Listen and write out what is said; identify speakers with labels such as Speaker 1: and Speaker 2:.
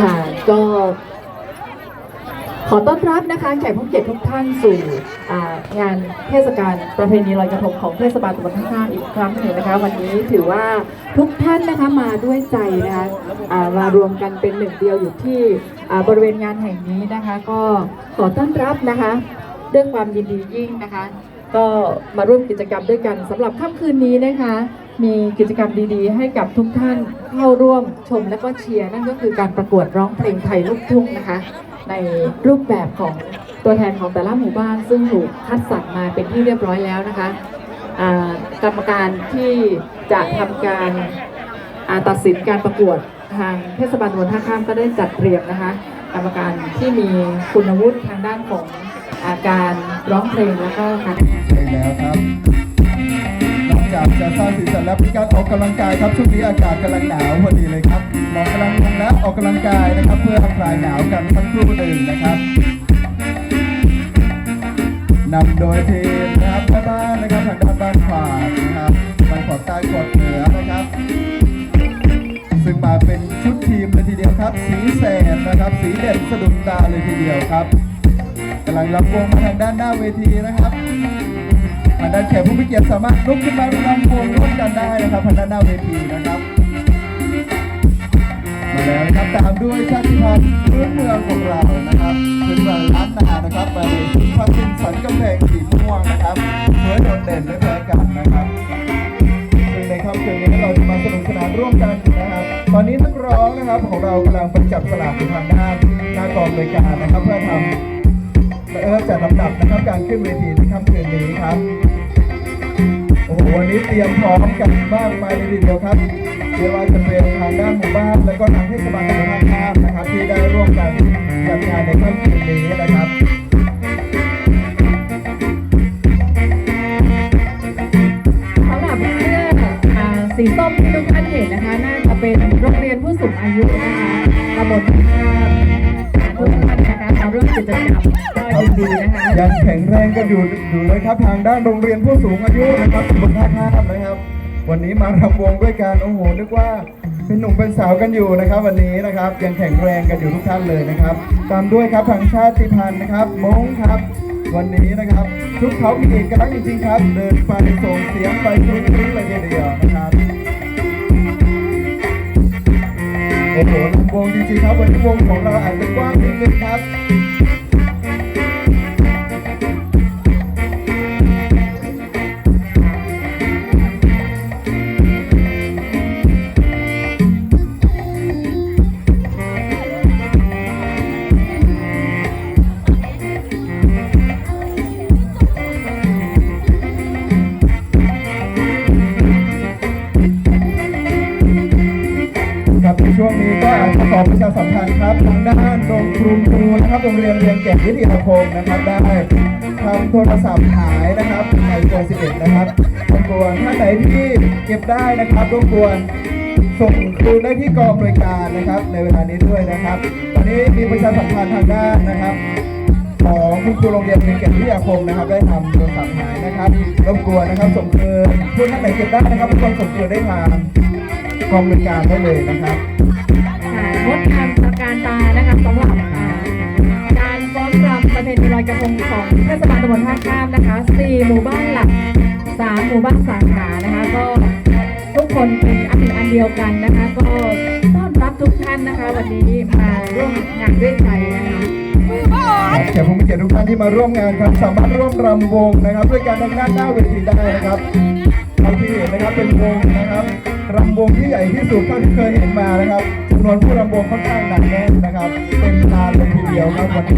Speaker 1: ค่ะ ก็ขอต้อนรับนะคะแขกผู้เกียรติทุกท่านสู่งานเทศกาลประเพณีลอยกระทงของเทศบาลตำบลท่าข้ามอีกครั้งหนึ่งนะคะ วันนี้ถือว่าทุกท่านนะคะมาด้วยใจนะคะมารวมกันเป็นหนึ่งเดียวอยู่ที่บริเวณงานแห่งนี้นะคะ ก็ขอต้อนรับนะคะด้วยความยินดียิ่งนะคะ ก็มาร่วมกิจกรรมด้วยกันสำหรับค่ำคืนนี้นะคะ มีกิจกรรมดีๆ ให้กับทุกท่านเข้าร่วมชมและก็เชียร์นั่นก็คือการประกวดร้องเพลงไทยลูกทุ่งนะคะ ในรูปแบบของตัวแทนของแต่ละหมู่บ้าน ซึ่งถูกคัดสรรมาเป็นที่เรียบร้อยแล้วนะคะกรรมการที่จะทำการาตัดสินการประกวดทางเทศบาลตำบลท่าข้ามก็ได้จัดเตรียมนะคะ กรรมการที่มีคุณวุฒิทางด้านของอาการร้องเพลงแล้วก็การ
Speaker 2: ใช่แล้วครับ สร้างสีสันและมีการออกกำลังกายครับช่วงนี้อากาศกำลังหนาวพอดีเลยครับเรากำลังลงและออกกำลังกายนะครับ เพื่อคลายหนาวกันสักครู่หนึ่งนะครับนำโดยทีมนะครับแม่บ้านนะครับทางด้านบ้านขวานะครับบ้านขวาใต้ขวาดเหนือนะครับ ซึ่งมาเป็นชุดทีมเลยทีเดียวครับ สีแสดนะครับ สีเด่นสะดุดตาเลยทีเดียวครับกำลังรับวงมาทางด้านหน้าเวทีนะครับ ทางด้านแขกผู้มีเกียรติสามารถลุกขึ้นมารำวงร่วมกันได้นะครับทางด้านหน้าเวทีนะครับ มาแล้วนะครับตามด้วยชาติพันธุ์พื้นเมืองของเรานะครับพื้นเมืองล้านนานะครับมาในชุดผ้าสิ้นสันกำแพงสีม่วงนะครับสวยโดดเด่นไม่แพ้กันนะครับซึ่งในค่ำคืนนี้เราจะมาสนุกสนานร่วมกันนะครับ ตอนนี้นักร้องนะครับของเรากำลังประจับสลากอยู่ทางด้านหน้ากองรายการนะครับเพื่อทำ เพื่อจัดลำดับนะครับการขึ้นเวทีในค่ำคืนนี้ครับโอ้โหวันนี้เตรียมพร้อมกันมากมายเลยทีเดียวครับไม่ว่าจะเป็นทางด้านหมู่บ้านและก็ทางเทศบาลตำบลท่าข้ามนะครับ ที่ได้ร่วมกันจัดงานในค่ำคืนนี้นะครับ
Speaker 1: สำหรับเสื้ออ่าสีส้มที่ทุกท่านเห็นนะคะน่าจะเป็นโรงเรียนผู้สูงอายุนะคะตำบลท่าข้ามทุกท่านนะคะมาร่วมกิจกรรม ยินดีนะคะ
Speaker 2: ยังแข็งแรงกันอยู่อยู่เลยครับทางด้านโรงเรียนผู้สูงอายุนะครับตำบลท่าข้ามนะครับ วันนี้มารำวงด้วยกันโอ้โหนึกว่าเป็นหนุ่มเป็นสาวกันอยู่นะครับ วันนี้นะครับยังแข็งแรงกันอยู่ทุกท่านเลยนะครับ ตามด้วยครับทางชาติพันธุ์นะครับมงครับ วันนี้นะครับทุกเขามีเอกลักษณ์จริงๆครับ เดินไปส่งเสียงไปทุกทุกเลยทีเดียวนะครับโอ้โหวงจริงๆครับวันนี้วงของเราอาจจะกว้างนิดนึงครับ ช่วงนี้ก็อาจจะขอประชาสัมพันธ์ครับทางด้านโรงครูครูนะครับโรงเรียนเรียนแก่นวิทยาคมนะครับได้ทำโทรศัพท์หายนะครับในตัว11นะครับรบกวนท่านไหนที่เก็บได้นะครับรบกวนส่งคืนได้ที่กองบริการนะครับ ในเวลานี้ด้วยนะครับตอนนี้มีประชาสัมพันธ์ทางด้านนะครับของคุณครูโรงเรียนเรียนแก่นวิทยาคมนะครับ ได้ทำโทรศัพท์หายนะครับรบกวนนะครับส่งคืนผู้ท่านไหนเก็บได้นะครับทุกคนส่งคืนได้ทาง กองบริการได้เลยนะครับ
Speaker 1: ค่ะงดงามตระการตานะคะสำหรับอ่าการฟ้อนรำประเพณีลอยกระทงของเทศบาลตำบลท่าข้ามนะคะ4หมู่บ้านหลัก3หมู่บ้านสาขานะคะ ก็ทุกคนเป็นอันหนึ่งอันเดียวกันนะคะ ก็ต้อนรับทุกท่านนะคะ วันนี้มาร่วมงานด้วยใจนะคะ
Speaker 2: ครับแขกผู้มีเกียรติทุกท่านที่มาร่วมงานครับสามารถร่วมรำวงนะครับ ด้วยการทางด้านหน้าเวทีได้นะครับเท่าที่เห็นนะครับเป็นวงนะครับ รำวงที่ใหญ่ที่สุดเท่าที่เคยเห็นมานะครับจำนวนผู้รำวงค่อนข้างหนักแน่นนะครับ เป็นลานเลยทีเดียวครับวันนี้